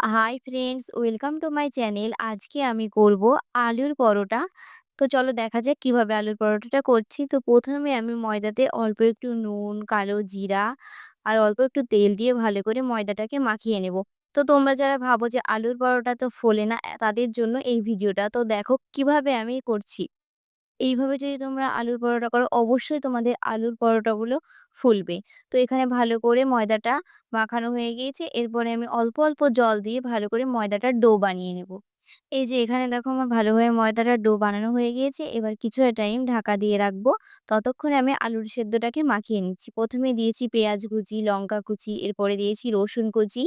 Hi friends welcome to my channel আজকে আমি করব আলুর পরোটা। তো চলো দেখা যাক কীভাবে আলুর পরোটাটা করছি। তো প্রথমে আমি ময়দাতে অল্প একটু নুন, কালো জিরা আর অল্প একটু তেল দিয়ে ভালো করে ময়দাটাকে মাখিয়ে নেব। তো তোমরা যারা ভাবো যে আলুর পরোটা তো ফোলে না, তাদের জন্য এই ভিডিওটা। তো দেখো কীভাবে আমি করছি। এইভাবে যদি তোমরা আলুর পরোটা করো, অবশ্যই তোমাদের আলুর পরোটাগুলো ফুলবে। তো এখানে ভালো করে ময়দাটা মাখানো হয়ে গিয়েছে। এরপরে আমি অল্প অল্প জল দিয়ে ভালো করে ময়দাটার ডো বানিয়ে নেব। এই যে এখানে দেখো আমার ভালোভাবে ময়দাটা ডো বানানো হয়ে গিয়েছে। এবার কিছুটা টাইম ঢাকা দিয়ে রাখব। ততক্ষণে আমি আলুর সেদ্ধটাকে মাখিয়ে নিচ্ছি। প্রথমে দিয়েছি পেঁয়াজ কুচি, লঙ্কা কুচি, এরপরে দিয়েছি রসুন কুচি।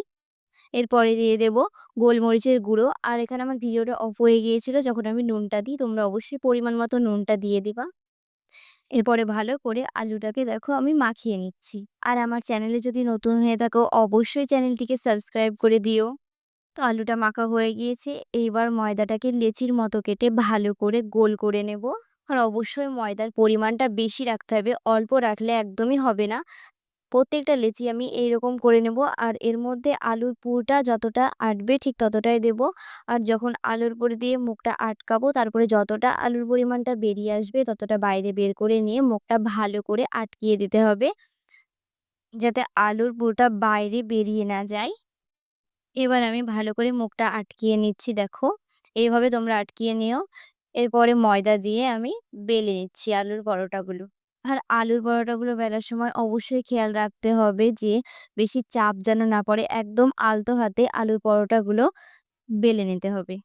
এরপরে দিয়ে দেব গোলমরিচের গুঁড়ো। আর এখানে আমার ভিডিওটা অফ হয়ে গিয়েছিল, যখন আমি নুনটা দিই, তোমরা অবশ্যই পরিমাণ মতো নুনটা দিয়ে দিবা। এরপরে ভালো করে আলুটাকে দেখো আমি মাখিয়ে নিচ্ছি। আর আমার চ্যানেলে যদি নতুন হয়ে থাকো, অবশ্যই চ্যানেলটিকে সাবস্ক্রাইব করে দিও। তো আলুটা মাখা হয়ে গিয়েছে, এইবার ময়দাটাকে লেচির মতো কেটে ভালো করে গোল করে নেব। আর অবশ্যই ময়দার পরিমাণটা বেশি রাখতে হবে, অল্প রাখলে একদমই হবে না। প্রত্যেকটা লেচি আমি এইরকম করে নেব। আর এর মধ্যে আলুর পুরটা যতটা আটবে ঠিক ততটাই দেব। আর যখন আলুর পুর দিয়ে মুখটা আটকাবো, তারপরে যতটা আলুর পরিমাণটা বেরিয়ে আসবে, ততটা বাইরে বের করে নিয়ে মুখটা ভালো করে আটকিয়ে দিতে হবে। যাতে আলুর পুরটা বাইরে বেরিয়ে না যায়। এবার আমি ভালো করে মুখটা আটকিয়ে নিচ্ছি, দেখো। এইভাবে তোমরা আটকিয়ে নিও। এরপরে ময়দা দিয়ে আমি বেলে নিচ্ছি আলুর পরোটাগুলো। আর আলুর পরোটাগুলো বেলার সময় অবশ্যই খেয়াল রাখতে হবে যে, বেশি চাপ যেন না পড়ে, একদম আলতো হাতে আলুর পরোটাগুলো বেলে নিতে হবে।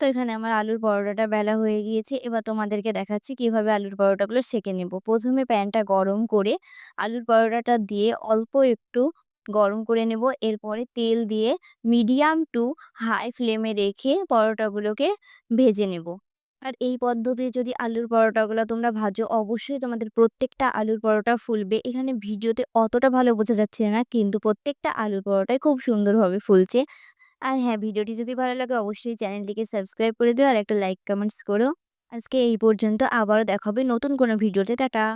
তো এখানে আমার আলুর পরোটাটা বেলা হয়ে গিয়েছে, এবার তোমাদেরকে দেখাচ্ছি কীভাবে আলুর পরোটাগুলো সেঁকে নেব। প্রথমে প্যানটা গরম করে আলুর পরোটাটা দিয়ে অল্প একটু গরম করে নেব, এরপরে তেল দিয়ে মিডিয়াম টু হাই ফ্লেমে রেখে পরোটাগুলোকে ভেজে নেব। আর এই পদ্ধতি যদি আলুর পরোটাগুলো তোমরা ভাজো, অবশ্যই তোমাদের প্রত্যেকটা আলুর পরোটা ফুলবে। এখানে ভিডিওতে অতটা ভালো বোঝা যাচ্ছে না, কিন্তু প্রত্যেকটা আলুর পরোটাই খুব সুন্দরভাবে ফুলছে। আর হ্যাঁ ভিডিওটি যদি ভালো লাগে, অবশ্যই চ্যানেলটিকে সাবস্ক্রাইব করে দিও আর একটা লাইক, কমেন্টস করো। আজকে এই পর্যন্ত আবারও দেখাবে নতুন কোনো ভিডিওতে। টাটা!